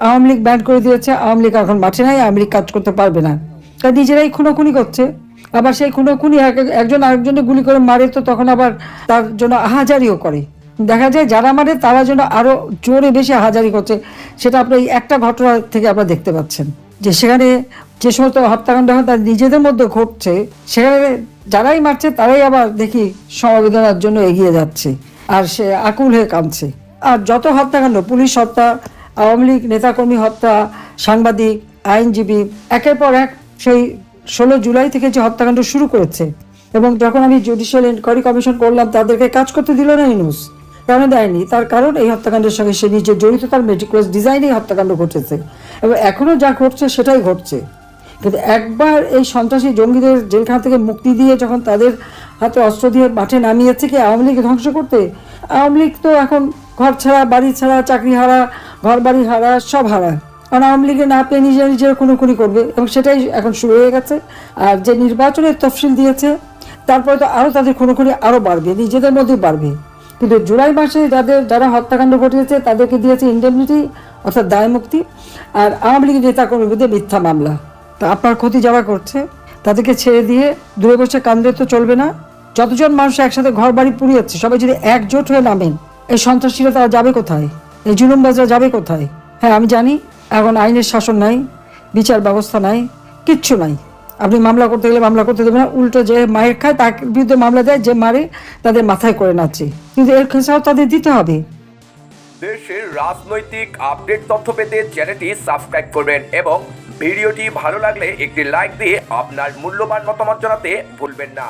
Awami League ban করে দিয়েছে, আওয়ামী লীগ এখন মাঠে নাই, আওয়ামী লীগ কাজ করতে পারবে না। তাই নিজেরাই খুনোখুনি করছে। আবার সেই খুনোখুনি এক- একজন আরেকজনে গুলি করে মারে তো তখন আবার তার জন্য আহাজারিও করে। দেখা যায় যারা মারে তারা যেন আরও জোরে বেশি হাজারি করছে, সেটা আপনার এই একটা ঘটনা থেকে আপনারা দেখতে পাচ্ছেন। যে সেখানে যে সমস্ত হত্যাকাণ্ড হয় তার নিজেদের মধ্যে ঘটছে, সেখানে যারাই মারছে তারাই আবার দেখি সমবেদনার জন্য এগিয়ে যাচ্ছে। আর সে আকুল হয়ে কাঁদছে। আর যত হত্যাকাণ্ড, পুলিশ হত্যা আওয়ামী লীগ নেতাকর্মী, হত্যা, সাংবাদিক, আইনজীবী, একের পর এক সেই ষোলো জুলাই থেকে যে হত্যাকাণ্ড শুরু করেছে এবং যখন আমি জুডিশিয়াল ইনকোয়ারি কমিশন করলাম, তাদেরকে কাজ করতে দিল না ইনুস কেন দেয়নি? তার কারণ এই হত্যাকাণ্ডের সঙ্গে সে নিজে জড়িত, তার মেটিকুলাস ডিজাইনেই হত্যাকাণ্ড ঘটেছে। এবং এখনও যা ঘটছে সেটাই ঘটছে। কিন্তু একবার এই সন্ত্রাসী জঙ্গিদের জেলখানা থেকে মুক্তি দিয়ে যখন তাদের হাতে অস্ত্র দিয়ে মাঠে নামিয়েছে কি আওয়ামী লীগ ধ্বংস করতে, আওয়ামী লীগ তো এখন ঘর ছাড়া, বাড়ি ছাড়া চাকরি হারা ঘর বাড়ি হারা, সব হারা। কারণ আওয়ামী লীগে না পেয়ে নিজে নিজেরা কোনো খুনি করবে। এবং সেটাই এখন শুরু হয়ে গেছে। আর যে নির্বাচনের তফসিল দিয়েছে, তারপরে তো আরও তাদের খুনো খুনি আরও বাড়বে, নিজেদের মধ্যেই বাড়বে। কিন্তু জুলাই মাসে যাদের, যারা হত্যাকাণ্ড ঘটিয়েছে, তাদেরকে দিয়েছে ইন্ডেমনিটি অর্থাৎ দায় মুক্তি। আর আওয়ামী লীগের নেতা কর্মীদের মিথ্যা মামলা। তা আপনার ক্ষতি যারা করছে, তাদেরকে ছেড়ে দিয়ে দূরে বসে কান্দলে তো চলবে না। যতজন মানুষ একসাথে ঘর বাড়ি পুড়িয়েছে, সবাই যদি একজোট হয়ে নামেন, এই সন্ত্রাসীরা তারা যাবে কোথায়? এই জুলুমবাজরা যাবে কোথায়? হ্যাঁ আমি জানি, এখন আইনের শাসন নাই, বিচার ব্যবস্থা নাই, কিচ্ছু নাই। আপনি মামলা করতে গেলে মামলা করতে দেবেন না, উল্টো যে মায়ের খায়, তার বিরুদ্ধে মামলা দেয়, যে মারে, তাদের মাথায় করে নাচে। কিন্তু এর খেসাও তাদের দিতে হবে। দেশের রাজনৈতিক আপডেট তথ্য পেতে চ্যানেলটি সাবস্ক্রাইব করবেন এবং ভিডিওটি ভালো লাগলে একটি লাইক দিয়ে আপনার মূল্যবান মতামত জানাতে ভুলবেন না।